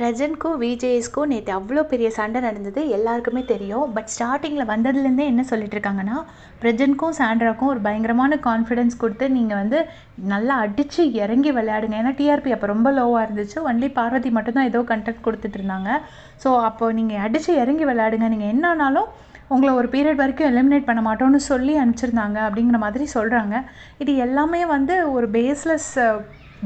பிரசன்ட்க்கும் விஜேஎஸ்க்கும் நேற்று அவ்வளோ பெரிய சண்டை நடந்தது எல்லாருக்குமே தெரியும். பட் ஸ்டார்டிங்கில் வந்ததுலேருந்தே என்ன சொல்லிட்டு இருக்காங்கன்னா பிரஜனுக்கும் சாண்ட்ராக்கும் ஒரு பயங்கரமான கான்ஃபிடென்ஸ் கொடுத்து நீங்கள் வந்து நல்லா அடித்து இறங்கி விளையாடுங்க. ஏன்னா டிஆர்பி அப்போ ரொம்ப லோவாக இருந்துச்சு. ஒன்லி பார்வதி மட்டும்தான் ஏதோ கண்டெக்ட் கொடுத்துட்டு இருந்தாங்க. ஸோ அப்போது நீங்கள் அடித்து இறங்கி விளையாடுங்க. நீங்கள் என்னனாலும் உங்களை ஒரு பீரியட் வரைக்கும் எலிமினேட் பண்ண மாட்டோம்னு சொல்லி அனுப்பிச்சிருந்தாங்க அப்படிங்கிற மாதிரி சொல்கிறாங்க இது எல்லாமே வந்து ஒரு பேஸ்லெஸ்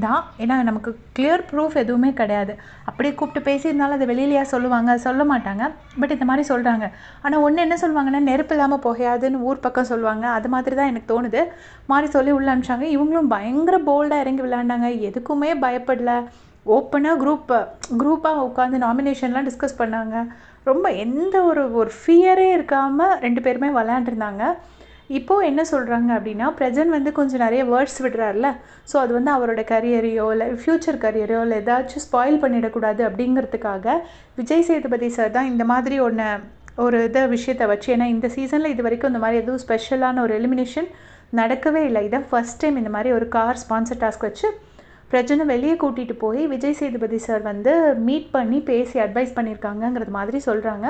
தான். ஏன்னா நமக்கு கிளியர் ப்ரூஃப் எதுவுமே கிடையாது. அப்படியே கூப்பிட்டு பேசியிருந்தாலும் அதை வெளியிலையா சொல்லுவாங்க. சொல்ல மாட்டாங்க. பட் இந்த மாதிரி சொல்கிறாங்க ஆனால் ஒன்று என்ன சொல்லுவாங்கன்னா நெருப்பு இல்லாமல் போகையாதுன்னு ஊர் பக்கம் சொல்லுவாங்க. அது மாதிரி தான் எனக்கு தோணுது. மாதிரி சொல்லி உள்ள அனுப்பிச்சாங்க. இவங்களும் பயங்கர போல்டாக இறங்கி விளையாண்டாங்க. எதுக்குமே பயப்படல. ஓப்பனாக குரூப்பை குரூப்பாக உட்காந்து நாமினேஷன்லாம் டிஸ்கஸ் பண்ணாங்க. ரொம்ப எந்த ஒரு ஒரு ஃபியரே இருக்காமல் ரெண்டு பேருமே விளையாண்டுருந்தாங்க. இப்போது என்ன சொல்கிறாங்க அப்படின்னா ப்ரெசன்ட் வந்து கொஞ்சம் நிறைய வேர்ட்ஸ் விடுறாருல ஸோ அது வந்து அவரோட கரியரையோ இல்லை ஃப்யூச்சர் கரியரையோ இல்லை ஏதாச்சும் ஸ்பாயில் பண்ணிடக்கூடாது அப்படிங்கிறதுக்காக விஜய் சேதுபதி சார் தான் இந்த மாதிரி ஒன்று ஒரு இதை விஷயத்தை வச்சு ஏன்னா இந்த சீசனில் இது வரைக்கும் இந்த மாதிரி எதுவும் ஸ்பெஷலான ஒரு எலிமினேஷன் நடக்கவே இல்லை. இதான் ஃபஸ்ட் டைம் இந்த மாதிரி ஒரு கார் ஸ்பான்சர் டாஸ்க் வச்சு பிரஜனை வெளியே கூட்டிகிட்டு போய் விஜய் சேதுபதி சார் வந்து மீட் பண்ணி பேசி அட்வைஸ் பண்ணியிருக்காங்கங்கிறது மாதிரி சொல்கிறாங்க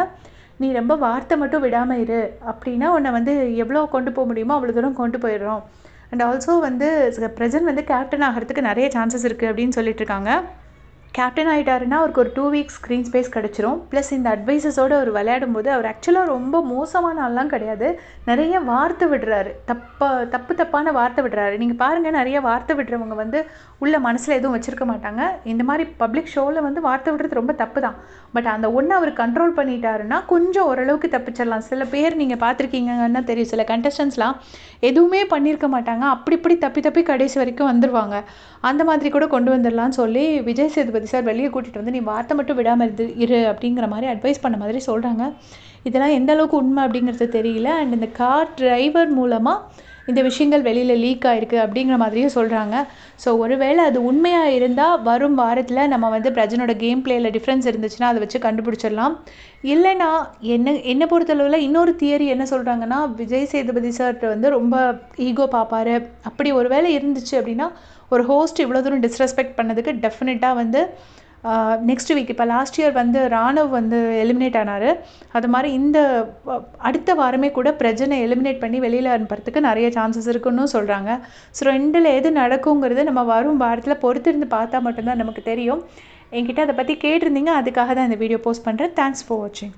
நீ ரொம்ப வார்த்தை மட்டும் விடாமல் இரு. அப்படின்னா உன்னை வந்து எவ்வளோ கொண்டு போக முடியுமோ அவ்வளோ தூரம் கொண்டு போயிடுறோம். அண்ட் ஆல்சோ வந்து ப்ரெசன்ட் வந்து கேப்டன் ஆகிறதுக்கு நிறைய சான்சஸ் இருக்குது அப்படின்னு சொல்லிட்டு இருக்காங்க. கேப்டன் ஆகிட்டாருன்னா அவருக்கு ஒரு டூ வீக்ஸ் ஸ்க்ரீன் ஸ்பேஸ் கிடச்சிரும். ப்ளஸ் இந்த அட்வைசஸோடு அவர் விளையாடும் போது அவர் ஆக்சுவலாக ரொம்ப மோசமான ஆள்லாம் கிடையாது. நிறைய வார்த்தை விடுறாரு. தப்பா தப்பு தப்பான வார்த்தை விடுறாரு. நீங்கள் பாருங்கள் நிறைய வார்த்தை விடுறவங்க வந்து உள்ள மனசில் எதுவும் வச்சுருக்க மாட்டாங்க. இந்த மாதிரி பப்ளிக் ஷோவில் வந்து வார்த்தை விடுறது ரொம்ப தப்பு தான். பட் அந்த ஒன்று அவர் கண்ட்ரோல் பண்ணிட்டாருன்னா கொஞ்சம் ஓரளவுக்கு தப்பிச்சிடலாம். சில பேர் நீங்கள் பார்த்துருக்கீங்கன்னா தெரியும். சில கண்டஸ்டன்ஸ்லாம் எதுவுமே பண்ணியிருக்க மாட்டாங்க. அப்படி இப்படி தப்பி தப்பி கடைசி வரைக்கும் வந்துடுவாங்க அந்த மாதிரி கூட கொண்டு வந்துடலாம்னு சொல்லி விஜய் சேதுபதி சார் வெளியே கூட்டிகிட்டு வந்து நீ வார்த்தை மட்டும் விடாமல் இருந்து இரு அப்படிங்கிற மாதிரி அட்வைஸ் பண்ண மாதிரி சொல்கிறாங்க இதெல்லாம் எந்த அளவுக்கு உண்மை அப்படிங்கிறது தெரியல. அண்ட் இந்த கார் டிரைவர் மூலமாக இந்த விஷயங்கள் வெளியில் லீக் ஆகிருக்கு அப்படிங்கிற மாதிரியும் சொல்கிறாங்க ஸோ ஒருவேளை அது உண்மையாக இருந்தால் வரும் வாரத்தில் நம்ம வந்து பிரஜனோட கேம் பிளேயில் டிஃப்ரென்ஸ் இருந்துச்சுன்னா அதை வச்சு கண்டுபிடிச்சிடலாம். இல்லைனா என்ன என்னை பொறுத்தளவில் இன்னொரு தியரி என்ன சொல்கிறாங்கன்னா விஜய் சேதுபதி சார்கிட்ட வந்து ரொம்ப ஈகோ பார்ப்பாரு அப்படி ஒரு வேளை இருந்துச்சு அப்படின்னா ஒரு ஹோஸ்ட் இவ்வளோ தூரம் டிஸ்ரெஸ்பெக்ட் பண்ணதுக்கு டெஃபினட்டாக வந்து நெக்ஸ்ட் வீக் இப்போ லாஸ்ட் இயர் வந்து ராணவ் வந்து எலிமினேட் ஆனார். அது மாதிரி இந்த அடுத்த வாரமே கூட பிரஜனை எலிமினேட் பண்ணி வெளியில் அனுப்புறதுக்கு நிறைய சான்சஸ் இருக்குன்னு சொல்கிறாங்க ஸோ ரெண்டில் எது நடக்குங்கிறது நம்ம வரும் வாரத்தில் பொறுத்திருந்து பார்த்தா மட்டும்தான் நமக்கு தெரியும். என்கிட்ட அதை பற்றி கேட்டிருந்தீங்க அதுக்காக தான் இந்த வீடியோ போஸ்ட் பண்ணுறேன் தேங்க்ஸ் ஃபார் வாட்சிங்